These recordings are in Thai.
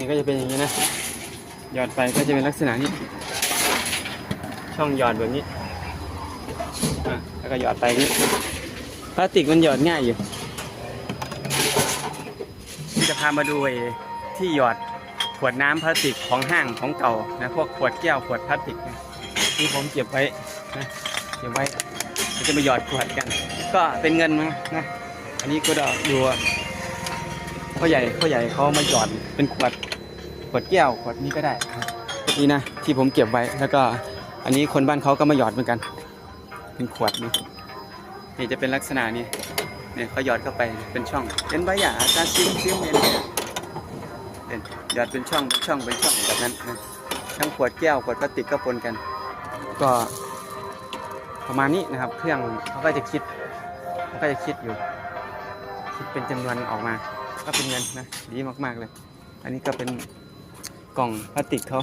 นี่ก็จะเป็นอย่างนี้นะหยอดไปก็จะเป็นลักษณะนี้ ช่องหยอดแบบนี้อะแล้วก็หยอดไปนี้พลาสติกมันหยอดง่ายอยู่นี่จะพามาดูที่หยอดขวดน้ำพลาสติกของห้างของเก่านะพวกขวดแก้วขวดพลาสติกนะที่ผมเก็บไว้นะเก็บไว้เราจะมาหยอดขวดกัน ก็เป็นเงินมั้งนะอันนี้ก็ดูว่า พ่อใหญ่พ่อใหญ่เขามาหยอดเป็นขวดขวดแก้วขวดนี้ก็ได้นี่นะที่ผมเก็บไว้แล้วก็อันนี้คนบ้านเขาก็มาหยอดเหมือนกัน เป็นขวดนี่นี่จะเป็นลักษณะนี้เนี่ยเขาหยอดเข้าไปเป็นช่องเป็นใบหยาตาซิมซิมเนี่ยเป็นหยอดเป็นช่องเป็นช่องเป็นช่องแบบนั้นนะทั้งขวดแก้วขวดพลาสติกก็ปนกัน ก็ประมาณนี้นะครับ เครื่องเขาก็จะคิดเขาก็จะคิดอยู่ คิดเป็นจำนวนออกมา ก็เป็นเงินนะดีมากๆเลย อันนี้ก็เป็นกล่องพลาสติกเขา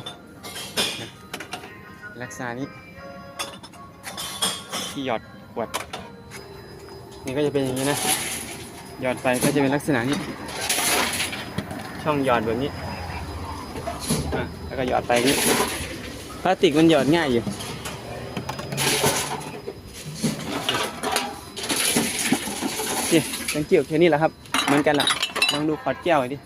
ลักษณะนี้ ที่หยอดขวด นี่ก็จะเป็นอย่างนี้นะหยอดไปก็จะเป็นลักษณะนี้ ช่องหยอดแบบนี้แล้วก็หยอดไปนี้พลาสติกมันหยอดง่ายอยู่นี่ยังเกี่ยวแค่นี้แหละครับ เหมือนกันแหละ ลองดูขอดแก้วหน่อยดิ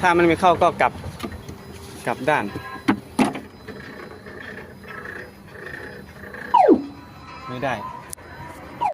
ถ้ามันไม่เข้าก็กลับกลับด้านไม่ได้